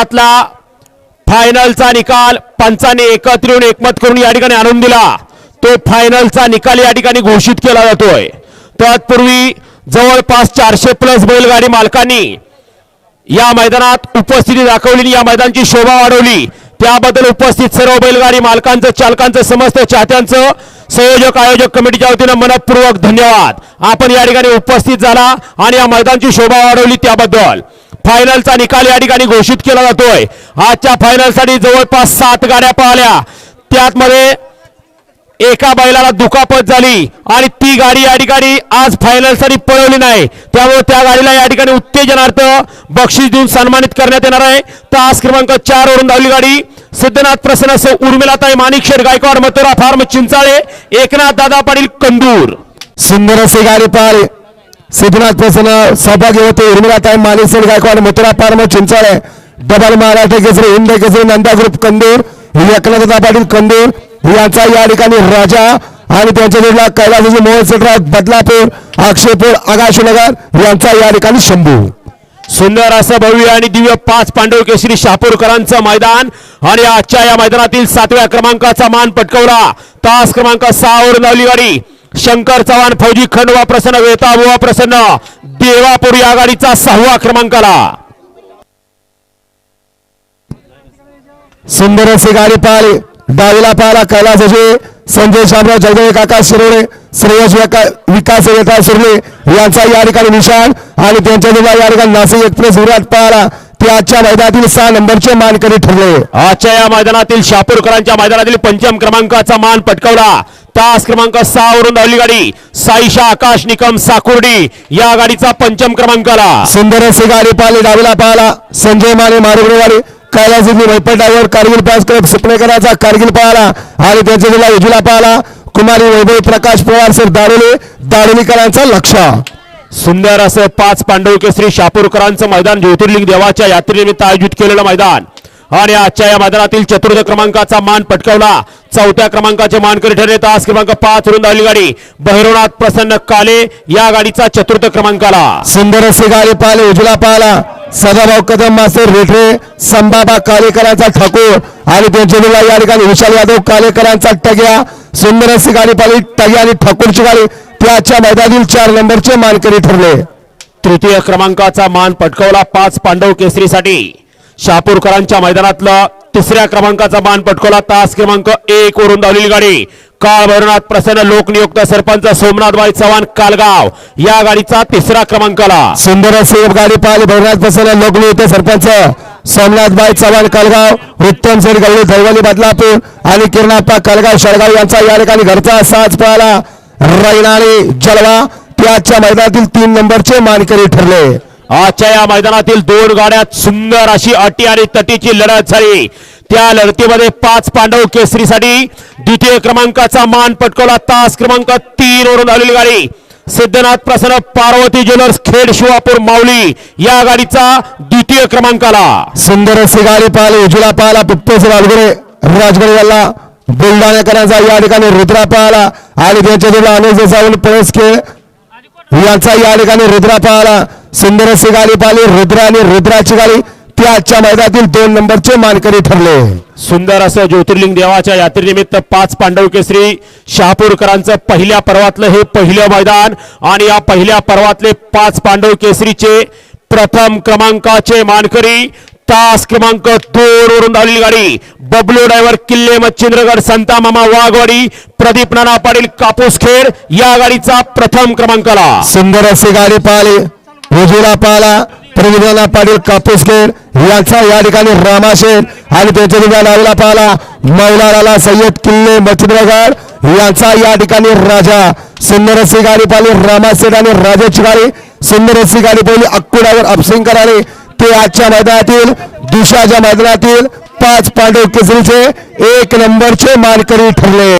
यातला फायनलचा निकाल पंचाने एकत्र येऊन एकमत करून या ठिकाणी आणून दिला. तो फायनलचा निकाल या ठिकाणी घोषित केला जातोय. तत्पूर्वी जवळपास चारशे प्लस बैलगाडी मालकांनी या मैदानात उपस्थिती दाखवली या मैदानाची शोभा वाढवली. त्याबद्दल उपस्थित सर्व बैलगाडी मालकांचं चालकांचं समस्त चाहत्यांचं संयोजक आयोजक कमिटीच्या वतीनं मनपूर्वक धन्यवाद. आपण या ठिकाणी उपस्थित झाला आणि या मैदानाची शोभा वाढवली त्याबद्दल. फायनलचा निकाल या ठिकाणी घोषित केला जातोय. आजच्या फायनलसाठी जवळपास सात गाड्या पळाल्या. त्यातमध्ये एका बैलाला दुखापत झाली आणि ती गाडी या ठिकाणी आज फायनलसाठी पळवली नाही. त्यामुळे त्या गाडीला या ठिकाणी उत्तेजनार्थ बक्षीस देऊन सन्मानित करण्यात येणार आहे. तास क्रमांक चार वरून धावली गाडी. सिद्धनाथ प्रसन्न सौ उर्मिलाताई माणिकशेठ गायकवाड मथुरा फार्म चिंचाळे एकनाथ दादा पाटील कंदूर. सुंदर असे गाडी पार सिद्धनाथ प्रसन्न सहभागी होते. उर्मिलाताई Malesar Gaikwad Mathura farm Chinchale double Maharashtra Kesari Hind Kesari Nanda group Kandur एकनाथदा Patil Kandur यांचा या ठिकाणी राजा आणि त्यांच्या जोडला कैलासाची मोहन सेटराव बदलापूर अक्षयपूर आकाशनगर यांचा या ठिकाणी शंभू. सुंदर असं भव्य आणि दिव्य पाच पांडव केसरी शापूरकरांचं मैदान आणि आजच्या या मैदानातील सातव्या क्रमांकाचा मान पटकवला. तास क्रमांक सहावर नवलीवाडी गाडी. शंकर चव्हाण फौजी खंडवा प्रसन्न वेताबुवा प्रसन्न देवापूर या गाडीचा सहावा क्रमांकाला. सुंदर असे गाडी पाहिली. डावीला पाहिला कैलासाचे संजय शामराव जगदेव काका शिरोळे श्रेयस विकास वेता सुरले यांचा या ठिकाणी निशाण आणि त्यांच्या जोडला या ठिकाणी नाशिक एक्सप्रेस विराट पाहिला. ते आजच्या मैदानातील सहा नंबरचे मानकरी ठरले. आजच्या या मैदानातील शापूरकरांच्या मैदानातील पंचम क्रमांकाचा मान पटकावला. तास क्रमांक सहा वरून धावली गाडी. साईशा आकाश निकम साकुर्डी या गाडीचा पंचम क्रमांकाला सुंदर असे गाडी पाहिली डावीला पाहिला. संजय माने मारुगडेवाडी कैलासजी वैपटावर कारगिल पास करत सुपणेकराचा कारगिल पाहिला. आणि त्यांच्या उजला पाहिला. कुमारी वैभव प्रकाश पवार सर दाडोली दाडोलीकरांचा लक्ष. सुंदर असं पाच पांडव केसरी शापूरकरांचं मैदान ज्योतिर्लिंग देवाच्या यात्रेनिमित्त आयोजित केलेलं मैदान. आणि आजच्या या मैदानातील चतुर्थ क्रमांकाचा मान पटकावला. चौथ्या क्रमांकाचे मानकरी ठरले तास क्रमांक पाच वरून धावली गाडी. बहिरवनाथ प्रसन्न काले या गाडीचा चतुर्थ क्रमांकाला. सुंदर असे गाडी पाहिले उजला पाहिला सदाभाऊ कदम मास्तर रेठे संभाबा कालेकरांचा ठाकूर आणि त्यांच्या या ठिकाणी विशाल यादव कालेकरांचा टग्या. सुंदर अशी गाडी पाहिली टग्या आणि ठाकूरची गाडी. त्याच्या मैदानातील चार नंबरचे मानकरी ठरले. तृतीय क्रमांकाचा मान पटकावला पाच पांडव केसरीसाठी. शहापूरकरांच्या मैदानातलं तिसऱ्या क्रमांकाचा मान पटकावला तास क्रमांक एक वरून धावलेली गाडी. काळ भैरवनाथ प्रसन्न लोकनियुक्त सरपंच सोमनाथबाई चव्हाण कालगाव या गाडीचा तिसरा क्रमांकाला. सुंदर असे गाडी पाहिली भैरनाथ प्रसन्न लोकनियुक्त सरपंच सोमनाथबाई चव्हाण कलगाव उत्तम सर गवळी धैवली बदलापूर आणि किरणाप्पा कलगाव शळगाव यांचा या ठिकाणी घरचा साज पाहिला. रैनाळी जलवा त्याच्या मैदानातील तीन नंबरचे मानकरी ठरले. आजच्या या मैदानातील दोन गाड्यात सुंदर अशी अटी आणि तटीची लढत झाली. त्या लढतीमध्ये पाच पांडव केसरीसाठी द्वितीय क्रमांकाचा मान पटकवला. तास क्रमांक तीन वरून आलेली गाडी. सिद्धनाथ प्रसन्न पार्वती ज्वेलर्स खेड शिवापूर माऊली या गाडीचा द्वितीय क्रमांकाला. सुंदर अशी गाडी पाहिली उजला पाहिला पिप्पेस राजगुरे राजगुरे याला बुलढाणेकरांचा या ठिकाणी रुद्रा पाहिला आणि त्यांच्या अनेक जाऊन पळस खेळ यांचा या ठिकाणी रुद्रा पाहिला सुंदर अशी गाडी पाहिली. रुद्रा आणि रुद्राची गाडी त्याच्या मैदानातील दोन नंबरचे मानकरी ठरले. सुंदर असं ज्योतिर्लिंग देवाच्या यात्रेनिमित्त पाच पांडव केसरी शहापूरकरांचं पहिल्या पर्वातलं हे पहिलं मैदान आणि या पहिल्या पर्वातले पाच पांडव केसरीचे प्रथम क्रमांकाचे मानकरी तास क्रमांक दोन वरून धावलेली गाडी. बबलू डायव्हर किल्ले मच्छिंद्रगड संता मामा वाघवाडी प्रदीप नाना पाटील कापूसखेड या गाडीचा प्रथम क्रमांकाला. सुंदर अशी गाडी पाहिली. उजवीला पाहिला. प्रदीपनाना पाटील कापूसखेड याचा या ठिकाणी रामाशेठ आणि त्याच्या दुसऱ्या नावाला पाहिला. मौलाला सय्यद किल्ले मच्छिंद्रगड यांचा या ठिकाणी राजा. सुंदर अशी गाडी पाहिली. रामाशेठ आणि राजाची गाडी. सुंदर अशी गाडी पाहिली. अक्कुडावर अपसिंग आणि ते आजच्या मैदानातील दुसऱ्याच्या मैदानातील पाच पांडव केसरीचे एक नंबरचे मानकरी ठरले.